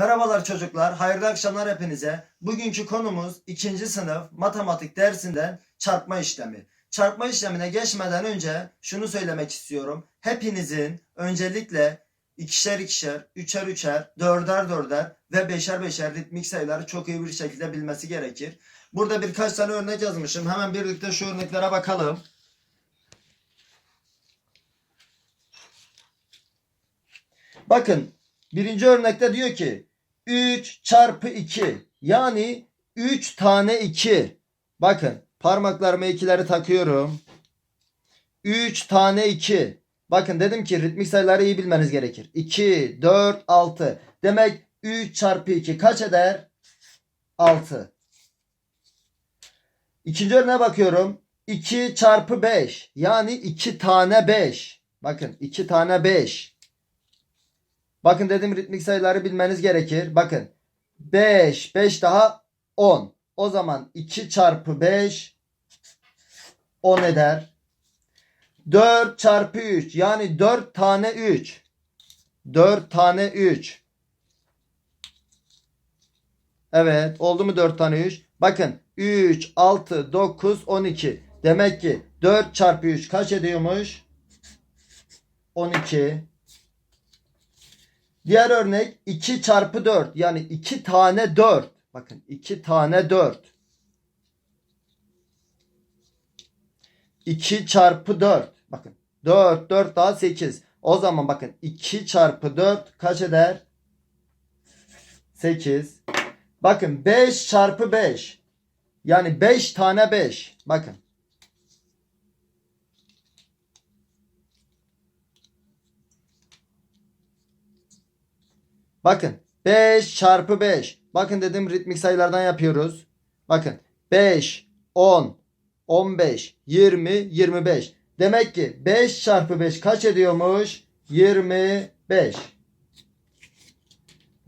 Merhabalar çocuklar, hayırlı akşamlar hepinize. Bugünkü konumuz 2. sınıf matematik dersinden çarpma işlemi. Çarpma işlemine geçmeden önce şunu söylemek istiyorum. Hepinizin öncelikle ikişer ikişer, üçer üçer, dörder dörder ve beşer beşer ritmik sayıları çok iyi bir şekilde bilmesi gerekir. Burada birkaç tane örnek yazmışım. Hemen birlikte şu örneklere bakalım. Bakın birinci örnekte diyor ki 3 çarpı 2 yani 3 tane 2. Bakın parmaklarıma ikileri takıyorum. 3 tane 2. Bakın dedim ki ritmik sayıları iyi bilmeniz gerekir. 2, 4, 6. Demek 3 çarpı 2 kaç eder? 6. İkinci örneğe bakıyorum. 2 çarpı 5 yani 2 tane 5. Bakın 2 tane 5. Bakın dedim ritmik sayıları bilmeniz gerekir. Bakın 5, 5 daha 10. O zaman 2 çarpı 5 10 eder. 4 çarpı 3 yani 4 tane 3. 4 tane 3. Evet oldu mu 4 tane 3? Bakın 3, 6, 9, 12. Demek ki 4 çarpı 3 kaç ediyormuş? 12. Diğer örnek 2 çarpı 4 yani 2 tane 4. Bakın 2 tane 4. 2 çarpı 4. Bakın 4 4 daha 8. O zaman bakın 2 çarpı 4 kaç eder? 8. Bakın 5 çarpı 5. Yani 5 tane 5. Bakın. Bakın 5 çarpı 5. Bakın dedim ritmik sayılardan yapıyoruz. Bakın 5, 10, 15, 20, 25. Demek ki 5 çarpı 5 kaç ediyormuş? 25.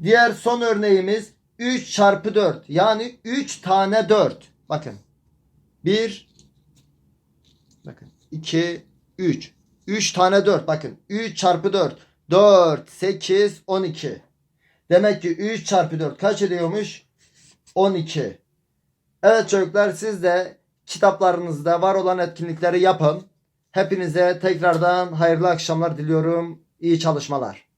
Diğer son örneğimiz 3 çarpı 4. Yani 3 tane 4. Bakın. 1 Bakın 2 3. 3 tane 4. Bakın 3 çarpı 4. 4 8 12. Demek ki 3 çarpı 4 kaç ediyormuş? 12. Evet çocuklar siz de kitaplarınızda var olan etkinlikleri yapın. Hepinize tekrardan hayırlı akşamlar diliyorum. İyi çalışmalar.